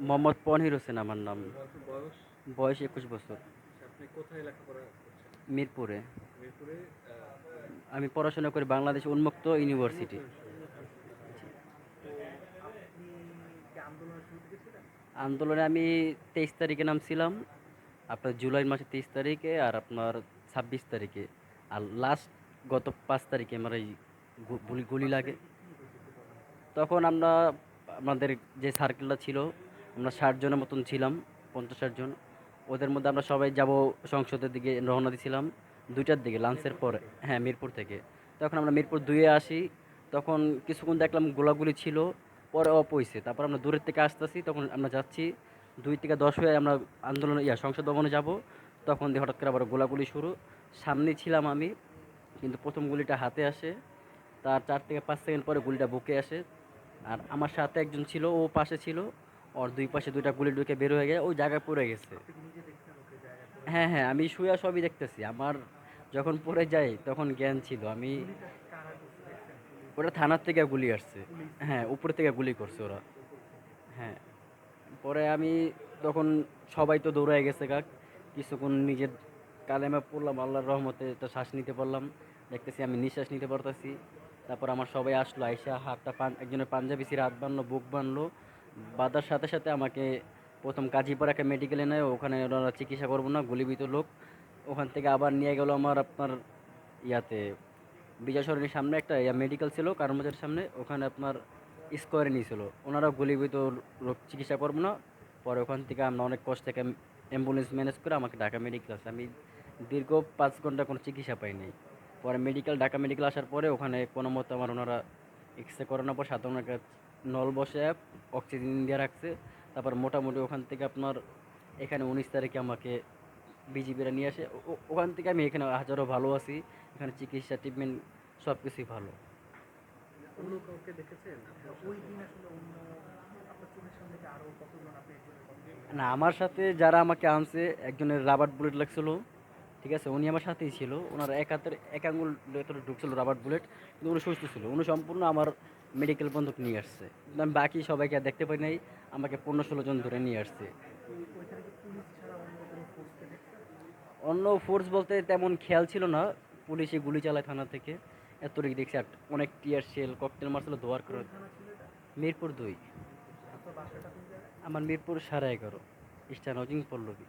মোহাম্মদ পনহির হোসেন আমার নাম। বয়স- একুশ বছর। মিরপুরে। আমি পড়াশোনা করি বাংলাদেশ উন্মুক্ত ইউনিভার্সিটি। আন্দোলনে আমি তেইশ তারিখে নামছিলাম। আপনার জুলাই মাসের তেইশ তারিখে আর আপনার ছাব্বিশ তারিখে। আর লাস্ট গত পাঁচ তারিখে আমার এই গুলি লাগে। তখন আমরা, আমাদের যে সার্কেলটা ছিল আমরা ষাট জনের মতন ছিলাম, পঞ্চাশ ষাট জন। ওদের মধ্যে আমরা সবাই যাব সংসদের দিকে রওনা দিয়েছিলাম দুইটার দিকে, লাঞ্চের পরে। হ্যাঁ মিরপুর থেকে। তখন আমরা মিরপুর দুইয়ে আসি। তখন কিছুক্ষণ দেখলাম গোলাগুলি ছিল, পরে অপ হয়েছে তারপর আমরা দূরের থেকে আসতেছি, তখন আমরা যাচ্ছি। দুই থেকে দশ হয়ে আমরা আন্দোলন, ইয়া, সংসদ ভবনে যাব। তখন দিয়ে হঠাৎ করে আবার গোলাগুলি শুরু। সামনে ছিলাম আমি, কিন্তু প্রথম গুলিটা হাতে আসে। তার চার থেকে পাঁচ সেকেন্ড পরে গুলিটা বুকে আসে। আর আমার সাথে একজন ছিল, ও পাশে ছিল। ওর দুই পাশে দুইটা গুলি ঢুকে বের হয়ে গেছে, ওই জায়গায় পড়ে গেছে। হ্যাঁ হ্যাঁ আমি শুয়ে সবই দেখতেছি। আমার যখন পড়ে যাই, তখন জ্ঞান ছিল। আমি ওটা থানার থেকে গুলি আসছে। হ্যাঁ উপর থেকে গুলি করছে ওরা। হ্যাঁ পরে আমি তখন সবাই তো দৌড়ায় গেছে কাক কিছুক্ষণ নিজের কালেমা পড়লাম, আল্লাহর রহমতে তো শ্বাস নিতে পারলাম। দেখতেছি আমি নিঃশ্বাস নিতে পারতেছি। তারপর আমার সবাই আসলো, আইসা হাতটা পান একজনের পাঞ্জাবি ছিঁড়ে হাত বানলো, বুক বানলো। বাঁধার সাথে সাথে আমাকে প্রথম কাজীপাড়া একটা মেডিকেলে নেয়, ওখানে ওনারা চিকিৎসা করব না গুলিবিত লোক। ওখান থেকে আবার নিয়ে গেল আমার আপনার ইয়াতে, বিজয় সরণির সামনে একটা ইয়া মেডিকেল ছিল কারমবাজারের সামনে, ওখানে আপনার স্কোয়ারে নিয়েছিল। ওনারা গুলিবিত রোগ চিকিৎসা করব না। পরে ওখান থেকে আমরা অনেক কষ্ট থেকে অ্যাম্বুলেন্স ম্যানেজ করে আমাকে ঢাকা মেডিকেল আসে। আমি দীর্ঘ পাঁচ ঘণ্টা কোনো চিকিৎসা পাইনি পরে মেডিকেল ঢাকা মেডিকেল আসার পরে ওখানে কোনো মতো আমার ওনারা এক্স রে করানোর পর সাধারণ নল বসে অক্সিজেন দিয়ে রাখছে। তারপর মোটামুটি ওখান থেকে আপনার এখানে উনিশ তারিখে আমাকে বিজিবিরা নিয়ে আসে। ওখান থেকে আমি এখানে হাজারও ভালো আছি। এখানে চিকিৎসা ট্রিটমেন্ট সব কিছুই ভালো। অন্য কাউকে দেখেছেন? ওই দিন আসলে অন্য? না আমার সাথে যারা আমাকে আনছে একজনের রাবার বুলেট লাগছিল। ঠিক আছে? উনি আমার সাথেই ছিল। ওনার এক হাতের এক আঙুল ভেতরে ঢুকছিল রাবার বুলেট কিন্তু উনি সুস্থ ছিল। উনি সম্পূর্ণ আমার মেডিকেল বন্ধক নিয়ে আসছে। আমি বাকি সবাইকে আর দেখতে পাই নাই, আমাকে পনেরো ষোলো জন ধরে নিয়ে আসছে। অন্য ফোর্স বলতে তেমন খেয়াল ছিল না, পুলিশে গুলি চালায় থানা থেকে। এতটুকু দেখছি, আর অনেক টিয়ার সেল ককটেল মারছিল, দোয়ার করে। মিরপুর দুই। আমার মিরপুর সাড়ে এগারো ইস্টার্ন হাউজিং পল্লবী।